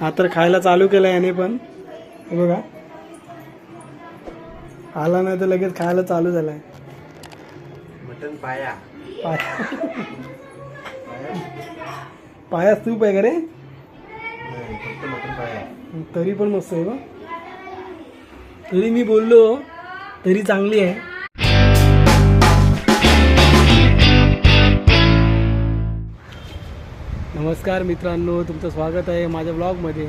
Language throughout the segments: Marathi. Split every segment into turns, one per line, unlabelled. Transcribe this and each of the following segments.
हा तर खायला चालू केलं याने पण. हे बघा. आला नाही तर लगेच खायला चालू झालाय.
मटन पाया.
पाय पाया सूप आहे का रे? तरी पण मस्त आहे बा तरी मी बोललो तरी चांगली आहे. नमस्कार मित्रांनो तुमचं स्वागत आहे माझ्या ब्लॉगमध्ये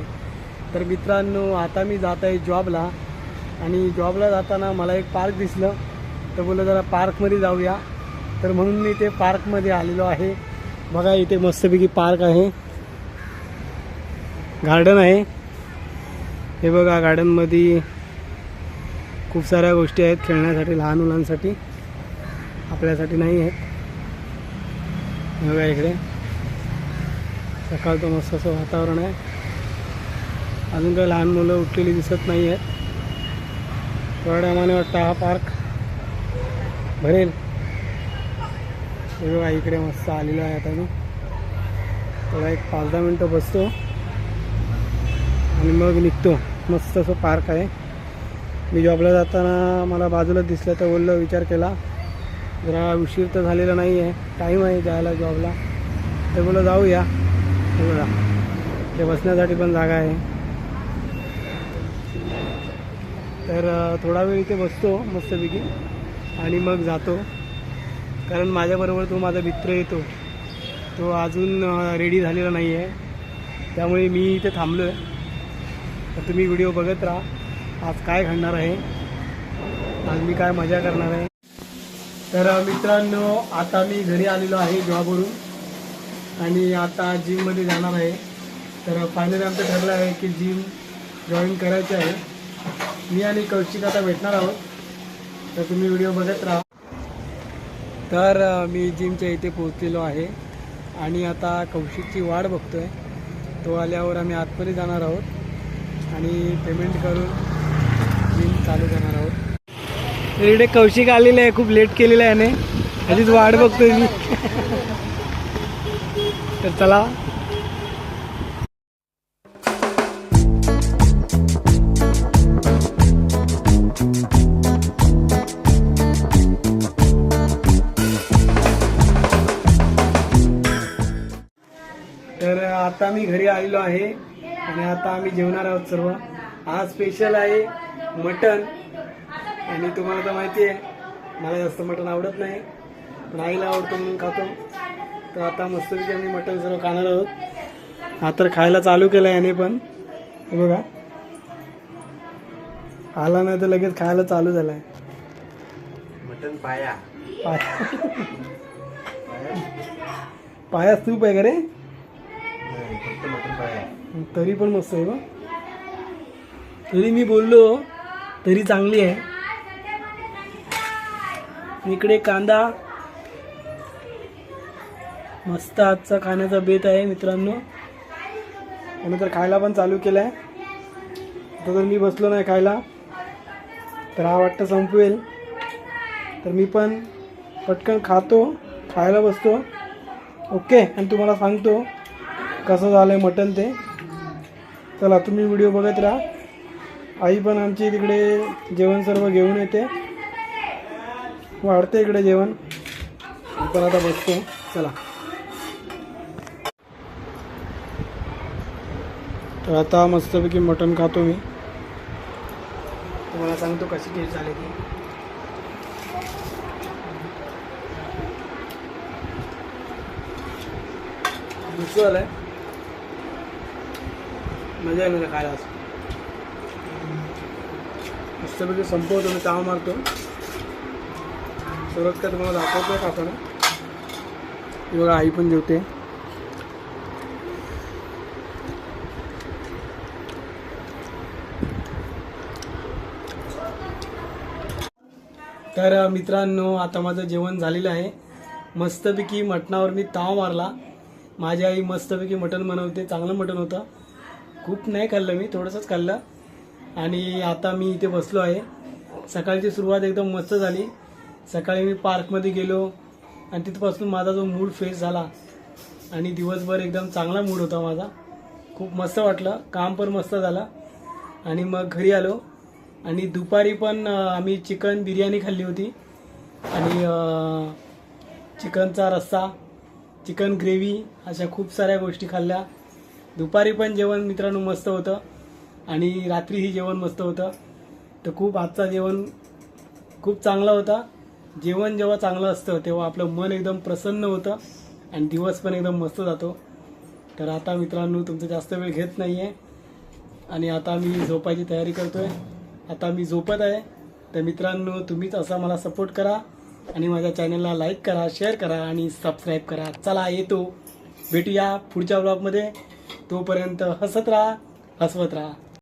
तर मित्रांनो आता मी जात आहे जॉबला आणि जॉबला जाताना मला एक पार्क दिसलं. तर बोललं जरा पार्कमध्ये जाऊया. तर म्हणून मी ते पार्कमध्ये आलेलो आहे. बघा इथे मस्तपैकी पार्क आहे. गार्डन आहे. हे बघा गार्डनमध्ये खूप साऱ्या गोष्टी आहेत खेळण्यासाठी लहान मुलांसाठी. आपल्यासाठी नाही आहेत. बघा इकडे. सकाळचं मस्त असं वातावरण आहे. अजून काही लहान मुलं उठलेली दिसत नाही आहेत थोड्या टायमाने वाटतं हा पार्क भरेल. हे बघा इकडे मस्त आलेलो आहे आता मी. थोडा एक पाच दहा मिनटं बसतो. आणि मग निघतो. मस्त असं पार्क आहे. मी जॉबला जाताना मला बाजूला दिसलं तर बोललं विचार केला. जरा उशीर तर झालेला नाही आहे टाईम आहे जायला जॉबला तर बोललं जाऊया. हे बघा. ते बसण्यासाठी पण जागा आहे. तर थोडा वेळ इथे बसतो मस्तपैकी आणि मग जातो. कारण माझ्याबरोबर तो माझा मित्र येतो. तो अजून रेडी झालेला नाही आहे त्यामुळे मी इथे थांबलो आहे तर तुम्ही व्हिडिओ बघत राहा. आज काय घडणार आहे? आज मी काय मजा करणार आहे? तर मित्रांनो आता मी घरी आलेलो आहे जॉबवरून. आणि आता जिममध्ये जाणार आहे. तर फायनली आमचं ठरलं आहे की जिम जॉईन करायची आहे. मी आणि कौशिक आता भेटणार आहोत. तर तुम्ही व्हिडिओ बघत राहा. तर मी जिमच्या इथे पोहोचलेलो आहे. आणि आता कौशिकची वाट बघतोय. तो आल्यावर आम्ही आतमध्ये जाणार आहोत. आणि पेमेंट करून जिम चालू करणार आहोत. इकडे कौशिक आलेले आहे. खूप लेट केलेलं आहे याने. आधीच वाट बघतोय मी. तर चला. तर आता मी घरी आलेलो आहे आणि आता आम्ही जेवणार आहोत सर्व. आज स्पेशल आहे मटन आणि तुम्हाला तर माहिती आहे मला जास्त मटण आवडत नाही. पण आईला आवडतो म्हणून खातो. तर आता मस्तपैकी आम्ही मटण सर्व खाणार आहोत. हा तर खायला चालू केलं याने पण. हे बघा. आला नाही तर लगेच खायला चालू झाला आहे
मटन पाया.
पाया सूप आहे का रे?
पाया.
तरी पण मस्त आहे बा तरी मी बोललो तरी चांगली आहे. इकडे कांदा मस्त आजचा खाण्याचा बेत आहे मित्रांनो. आणि तर खायला पण चालू केलं आहे आता तर मी बसलो नाही खायला. तर हा वाटतं संपवेल. तर मी पण पटकन खातो खायला बसतो. ओके आणि तुम्हाला सांगतो कसं झालं आहे मटण ते. चला तुम्ही व्हिडिओ बघत राहा. आई पण आमची तिकडे जेवण सर्व घेऊन येते. वाढते इकडे जेवण. पण आता बसतो. चला. तर आता मस्तपैकी मटण खातो मी. तुम्हाला सांगतो कशी टेस्ट झाली ती. दुसरं आलं आहे मजा येईल खायला असं मस्तपैकी संपवतो मी चाव मारतो. सुरत काय तुम्हाला दाखवतोय खाताना ही बघा आई पण जेवते. तर मित्रांनो आता माझं जेवण झालेलं आहे. मस्तपैकी मटणावर मी ताव मारला. माझी आई मस्तपैकी मटण बनवते. चांगलं मटण होतं. खूप नाही खाल्लं मी थोडंसंच खाल्लं. आणि आता मी इथे बसलो आहे. सकाळची सुरुवात एकदम मस्त झाली. सकाळी मी पार्कमध्ये गेलो आणि तिथपासून माझा जो मूड फ्रेश झाला. आणि दिवसभर एकदम चांगला मूड होता माझा. खूप मस्त वाटलं. काम पण मस्त झालं. आणि मग घरी आलो. आणि दुपारी पण आम्ही चिकन बिर्याणी खाल्ली होती. आणि चिकनचा रस्सा चिकन ग्रेव्ही अशा खूप साऱ्या गोष्टी खाल्ल्या. दुपारी पण जेवण मित्रांनो मस्त होतं. आणि रात्रीही जेवण मस्त होतं. तर खूप आजचा जेवण खूप चांगला होता. जेवण जेव्हा चांगलं असतं तेव्हा आपलं मन एकदम प्रसन्न होतं आणि दिवस पण एकदम मस्त जातो. तर आता मित्रांनो तुमचं जास्त वेळ घेत नाही आहे आणि आता मी झोपायची तयारी करतो आहे आता मी झोपत आहे. तर मित्रांनो तुम्हीच असा मला सपोर्ट करा आणि माझ्या चॅनलला लाईक करा शेअर करा आणि सबस्क्राईब करा. चला येतो. भेटूया पुढच्या ब्लॉगमध्ये तोपर्यंत हसत राहा हसवत राहा.